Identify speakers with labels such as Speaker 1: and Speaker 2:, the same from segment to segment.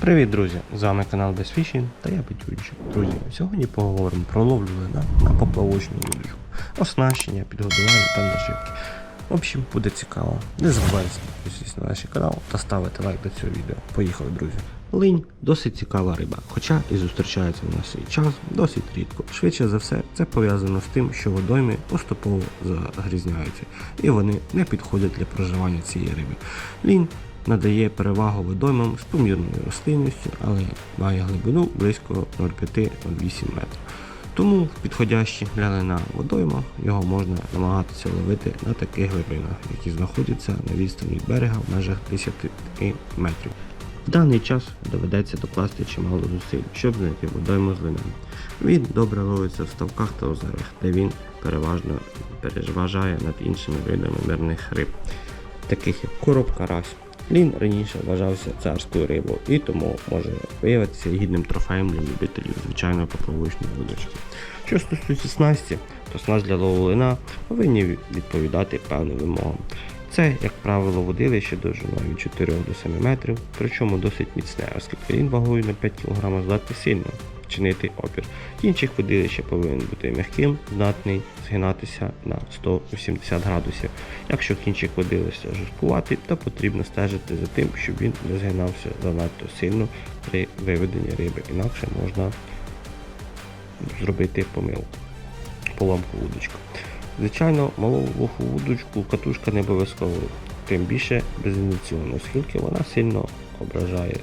Speaker 1: Привіт, друзі! З вами канал Безфішін та я Петюнчик. Друзі, сьогодні поговоримо про ловлю лина на поплавочну удочку, оснащення, підгодування та наживки. В общем, буде цікаво. Не забувайте підписатись на наш канал та ставити лайк до цього відео. Поїхали, друзі. Линь досить цікава риба, хоча і зустрічається в наш час досить рідко. Швидше за все, це пов'язано з тим, що водойми поступово загрізняються, і вони не підходять для проживання цієї риби. Лінь надає перевагу водоймам з помірною рослинністю, але має глибину близько 0,5-0,8 метрів. Тому в підходящих для лина водоймах його можна намагатися ловити на таких глибинах, які знаходяться на відстані берега в межах 10 метрів. В даний час доведеться докласти чимало зусиль, щоб знайти водойму з лином. Він добре ловиться в ставках та озерах, де він переважно переважає над іншими видами мирних риб, таких як короб, карась. Лін раніше вважався царською рибою і тому може виявитися гідним трофеєм для любителів звичайної поплавочної вудочки. Що стосується снасті, то снасть для лову лина повинні відповідати певним вимогам. Це, як правило, водилище довжиною від 4 до 7 метрів, причому досить міцне, оскільки він вагою на 5 кг здатний сильно чинити опір. Кінчик водилища повинен бути м'яким, здатний згинатися на 180 градусів. Якщо кінчик водилища жорсткуватий, то потрібно стежити за тим, щоб він не згинався занадто сильно при виведенні риби, інакше можна зробити помилку, поломку вудочка. Звичайно, малу лоху вудочку катушка не обов'язково, тим більше безініційно, оскільки вона сильно ображає,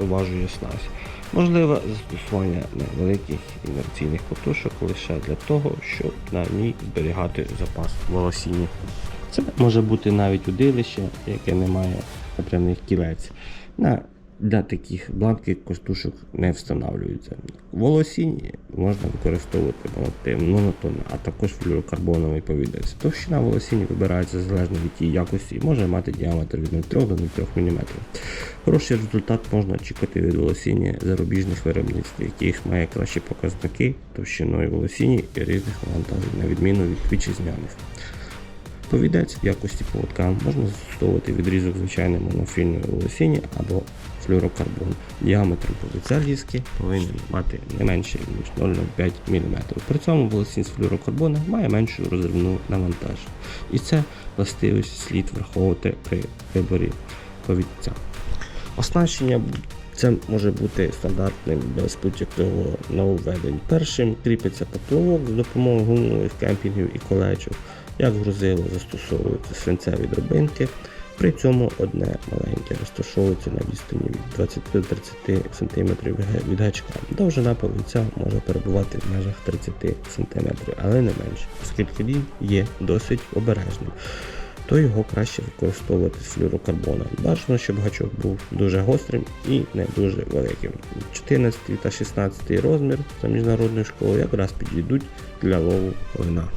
Speaker 1: уважує снасть. Можливе застосування невеликих інерційних катушок лише для того, щоб на ній зберігати запас волосіння. Це може бути навіть удилище, яке не має напрямних кілець. На для таких бланків костушок не встановлюються. Волосінь можна використовувати монотон, монотон, а також флюорокарбоновий повідець. Товщина волосінь вибирається залежно від її якості і може мати діаметр від 0,3 до 0,3 мм. Хороший результат можна очікувати від волосіння зарубіжних виробництв, яких має кращі показники товщиною волосіння і різних навантажень, на відміну від вітчизняних. Повідець в якості поводка можна застосовувати відрізок звичайної монофільної волосіння або флюорокарбон. Діаметр повідця ліски повинен мати не менше ніж 0,05 мм. При цьому волосінь з флюорокарбону має меншу розривну навантаження. І це властивість слід враховувати при виборі повідця. Оснащення це може бути стандартним без будь-якого нововведень. Першим кріпиться поплавок з допомогою гумових кемпінгів і колечок. Як грузило застосовуються свинцеві дробинки. При цьому одне маленьке розташовується на відстані від 20-30 см від гачка. Довжина повіця може перебувати в межах 30 см, але не менше, оскільки він є досить обережним. То його краще використовувати з флюорокарбона. Бажано, щоб гачок був дуже гострим і не дуже великим. 14 та 16 розмір за міжнародною школою якраз підійдуть для лову лина.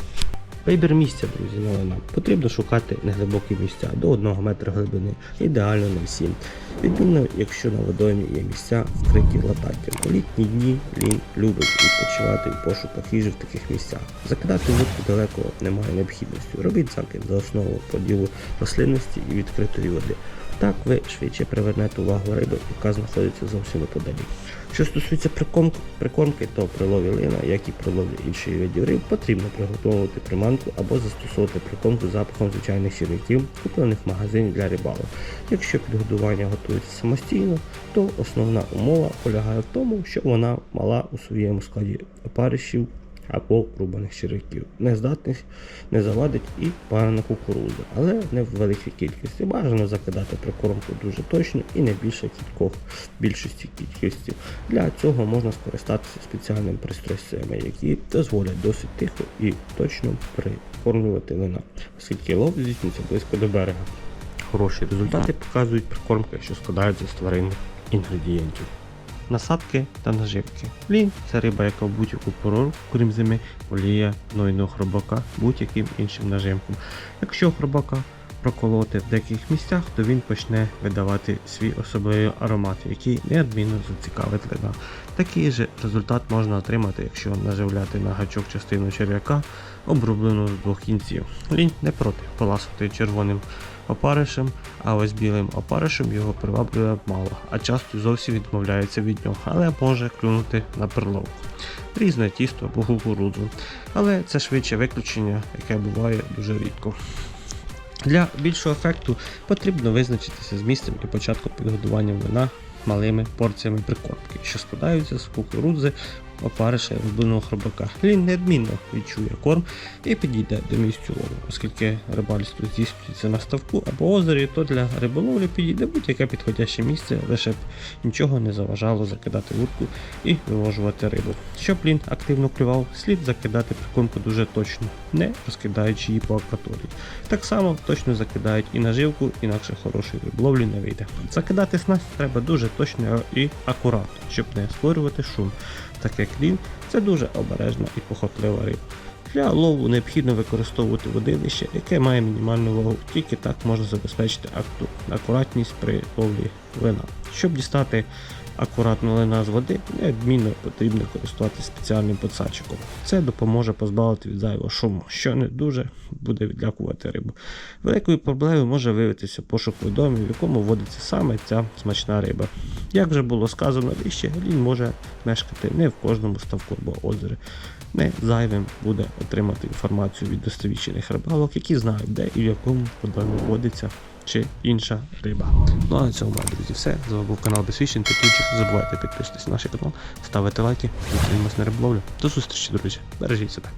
Speaker 1: Вибір місця, друзі, на нам. Потрібно шукати неглибокі місця до 1 метра глибини, ідеально на всім. Відмінно, якщо на водоймі є місця вкриті лататтям. У літні дні лінь любить відпочивати в пошуках їжі в таких місцях. Закидати вудку далеко немає необхідності. Робіть закид за основу поділу рослинності і відкритої води. Так ви швидше привернете увагу риби, яка знаходиться зовсім неподалік. Що стосується прикормки, то при лові лина, як і при лові інших видів риб, потрібно приготувати приманку або застосовувати прикормку запахом звичайних сірників, куплених в магазині для рибалок. Якщо підгодування готується самостійно, то основна умова полягає в тому, що вона мала у своєму складі опаришів або рубаних черв'яків. Не здатних не завадить і парена кукурудза, але не в великій кількості. Бажано закидати прикормку дуже точно і не більше кількох більшості кількості. Для цього можна скористатися спеціальними пристройцями, які дозволять досить тихо і точно прикормлювати лина, оскільки лов здійснюється близько до берега. Хороші результати показують прикормки, що складаються з тваринних інгредієнтів. Насадки та наживки. Лінь це риба, яка в будь-яку пору, крім зими, воліє гнойного хробака будь-яким іншим наживком. Якщо хробака проколоти в деяких місцях, то він почне видавати свій особливий аромат, який неодмінно зацікавить лина. Такий же результат можна отримати, якщо наживляти на гачок частину черв'яка, оброблену з двох кінців. Лінь не проти поласувати червоним опаришем, а ось білим опаришем його приваблює мало, а часто зовсім відмовляється від нього, але може клюнути на перловку. Різне тісто або кукурудзу. Але це швидше виключення, яке буває дуже рідко. Для більшого ефекту потрібно визначитися з місцем і початком підгодування вина малими порціями прикормки, що складаються з кукурудзи, опариша і рубленого хробака. Він неодмінно відчує корм і підійде до місцю лову, оскільки рибальство здійснюється на ставку або озері, то для риболовлі підійде будь-яке підходяще місце, лише б нічого не заважало закидати вудку і вивожувати рибу. Щоб лін активно клював, слід закидати прикормку дуже точно, не розкидаючи її по акваторії. Так само точно закидають і наживку, інакше хорошої риболовлі не вийде. Закидати снасть треба дуже точно і акуратно, щоб не створювати шум, так лін це дуже обережна і похотлива риба. Для лову необхідно використовувати водилище, яке має мінімальну вагу, тільки так можна забезпечити акуратність при ловлі вина. Щоб дістати акуратно лина з води, неодмінно потрібно користуватися спеціальним подсадчиком. Це допоможе позбавити від зайвого шуму, що не дуже буде відлякувати рибу. Великою проблемою може виявитися пошук водойми, в якому водиться саме ця смачна риба. Як вже було сказано вище, лінь може мешкати не в кожному ставку або озері. Не зайвим буде отримати інформацію від досвідчених рибалок, які знають, де і в якому водоймі водиться чи інша риба. Ну а на цьому, друзі, все. З вами був канал Безвіщен Петлючик. Не забувайте підписуватися на наш канал, ставити лайки, підтримуйтесь на риболовлю. До зустрічі, друзі. Бережіть себе.